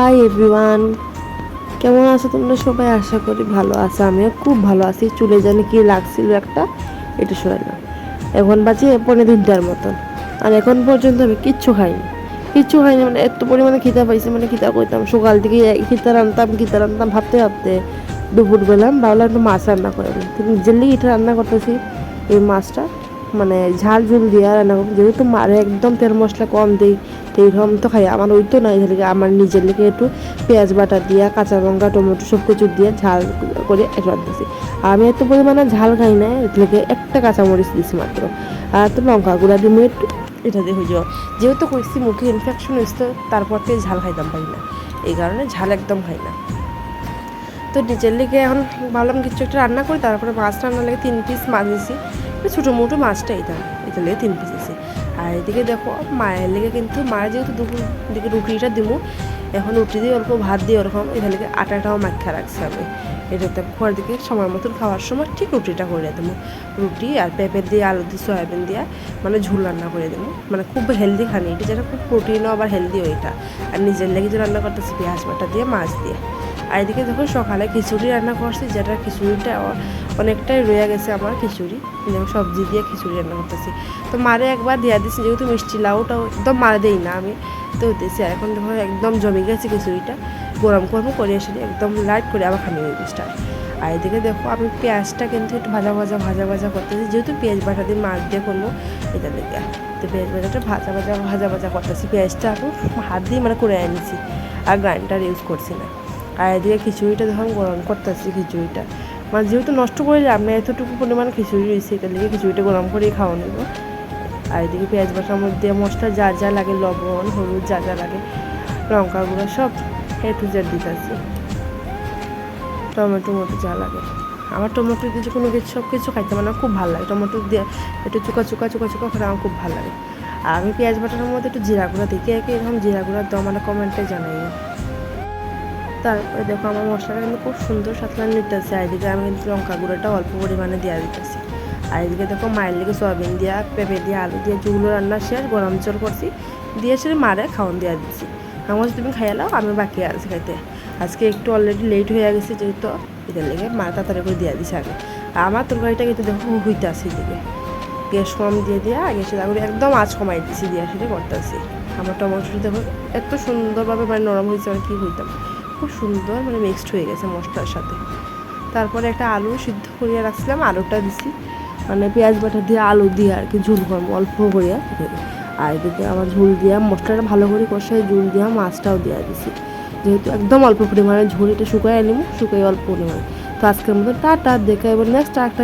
Hi everyone কেমন আছো তোমরা? সবাই আশা করি ভালো আছো। আমিও খুব ভালো আছি। চুলে জানি কি লাগছিল একটা, এটা শোয় না এখন বাজে পনেরো তিনটার মতন। আর এখন পর্যন্ত আমি কিচ্ছু খাইনি। কিচ্ছু খাইনি মানে এত পরিমাণে খিদা পাইছি মানে খিদা করতাম সকাল থেকে খিদা রান্তাম খিদা রান্তাম ভাবতে ভাবতে দুপুরবেলা ভাবলাম একটু মাছ রান্না করে নিই। তো নিজের লিগে এটা রান্না করতেছি, এই মাছটা মানে ঝাল ঝুল দিয়া রান্না করব। যেহেতু মারে একদম তেল মশলা কম দিই এইরকম তো খাই আমার ওই তো নাই এদিকে আমার নিজের লিগে একটু পেঁয়াজ বাটা দিয়া, কাঁচা লঙ্কা, টমেটো সব কিছু দিয়ে ঝাল করে একবার দিছি। আমি এত পরিমাণে ঝাল খাই না এগুলোকে একটা কাঁচামরিচ দিছি মাত্র। আর তো লঙ্কা গুঁড়া দিয়ে একটু এটা দিয়ে হয়ে যাওয়া যেহেতু কইছি মুখে ইনফেকশন হয়েছে তারপর থেকে ঝাল খাইতাম পারি না। এই কারণে ঝাল একদম খাই না। তো নিজের লেগে এখন ভাবলাম কিছু একটা রান্না করি, তারপরে মাছ রান্না লেগে তিন পিস মাছ নিয়েছি ছোটো মোটো মাছটা এটা এটা লেগে তিন পিস নিয়েছি আর এদিকে দেখো, মায়ের লেগে কিন্তু মায়ের যেহেতু দুপুর দিকে রুটিটা দিব এখন রুটি দিয়ে অল্প ভাত দিয়ে ওরকম এখান থেকে আটাটাও মাখা রাখছি আমি এটাতে খোয়ার দিকে সময় মতন খাওয়ার সময় ঠিক রুটিটা করে দেবো। রুটি আর পেঁপে দিয়ে আলু দিয়ে সয়াবিন দিয়ে মানে ঝুল রান্না করে দেবো। মানে খুব হেলদি খানি, এটা যেটা খুব প্রোটিনও আবার হেলদিও এটা। আর নিজের লেগে যে রান্না করতেছি, পেঁয়াজ বাটা দিয়ে, মাছ দিয়ে। আর এদিকে দেখো, সকালে খিচুড়ি রান্না করছি, যেটা খিচুড়িটা অনেকটাই রয়ে গেছে আমার খিচুড়ি। যেমন সবজি দিয়ে খিচুড়ি রান্না করতেছি। তো মারে একবার দেওয়া দিচ্ছি যেহেতু মিষ্টি লাউটাও, একদম মারে দেই না আমি, তো দিয়েছি এখন দেখো, একদম জমে গেছে খিচুড়িটা। গরম করব, করে এসে একদম লাইট করে আবার খামিয়ে দিই স্টার্ট আর এদিকে দেখো, আমি পেঁয়াজটা কিন্তু একটু ভাজা ভাজা ভাজা ভাজা করতেছি। যেহেতু পেঁয়াজ বাটা দিয়ে মাছ দিয়ে করব, এটা দেখে। তো পেঁয়াজ বাটাটা ভাজা ভাজা ভাজা ভাজা করতেছি। পেঁয়াজটা এখন হাত দিয়ে মানে করে এনেছি আর গ্রাইন্ডার ইউজ করছি না। আর এদিকে খিচুড়িটা যখন গরম করতেছি, খিচুড়িটা। মানে যেহেতু নষ্ট করে লাভ নেই এতটুকু পরিমাণে খিচুড়ি রয়েছে এটা লিগে খিচুড়িটা গরম করেই খাওয়া নেব। আর এদিকে পেঁয়াজ বাটার মধ্যে মশলা যা যা লাগে, লবণ, হলুদ যা যা লাগে লঙ্কা গুঁড়ো সব এ টু দিতেছি টমেটো মতো যা লাগে। আমার টমেটো কিছু কোনো কিছু, সব কিছু খাইতে মানে খুব ভালো লাগে। টমেটো দিয়ে একটু চুকা চুকা চুকা চুকা করে আমার খুব ভালো লাগে। আর আমি পেঁয়াজ বাটার মধ্যে একটু জিরা গুঁড়া দিই। কে কে এরকম জিরা গুঁড়া দাও মানে কমেন্টে জানাই তারপরে দেখো আমার মশলাটা কিন্তু খুব সুন্দর সাতলান নিতেছে। আর এদিকে আমি কিন্তু লঙ্কা গুঁড়োটা অল্প পরিমাণে দেওয়া দিতেছি। আর এদিকে দেখো মায়ের লিগে সয়াবিন দিয়া, পেঁপে দিয়ে, আলু দিয়ে যেগুলো রান্না শেষ, গরম জল করছি, দিয়ে সেটা মারে খাওয়ান দেওয়া দিচ্ছি। আমার তুমি খাইয়ালাও আমি বাকি আছি খাইতে। আজকে একটু অলরেডি লেট হয়ে গেছে যেহেতু এটার লেগে মা তাড়াতাড়ি করে দেওয়া দিছে আগে। আমার তরকারিটা কিন্তু দেখো হইতে আসি এদিকে। গ্যাস কম দিয়ে দিয়া, গ্যাসে তারপরে একদম আঁচ কমাই দিচ্ছি দিয়ে সেটা করতেছি। আমার টমেটো দেখো এত সুন্দরভাবে মানে নরম হয়েছে মানে কী হইতাম। খুব সুন্দর মানে মিক্সড হয়ে গেছে মশলার সাথে। তারপরে একটা আলু সিদ্ধ করিয়া রাখছিলাম, আলুটা দিছি। মানে পেঁয়াজ বাটা দিয়ে আলু দিয়ে আর কি ঝুল করব, অল্প করিয়া। আর এদিকে আমার ঝুল দিয়া মশলাটা ভালো করে কষাই ঝুল দিয়া মাছটাও দেওয়া দিছি। যেহেতু একদম অল্প পরিমাণে ঝুল এটা শুকাই নিব শুকাই অল্প পরিমাণে। তো আজকের মতো টাটা, দেখা এবার নেক্সট একটা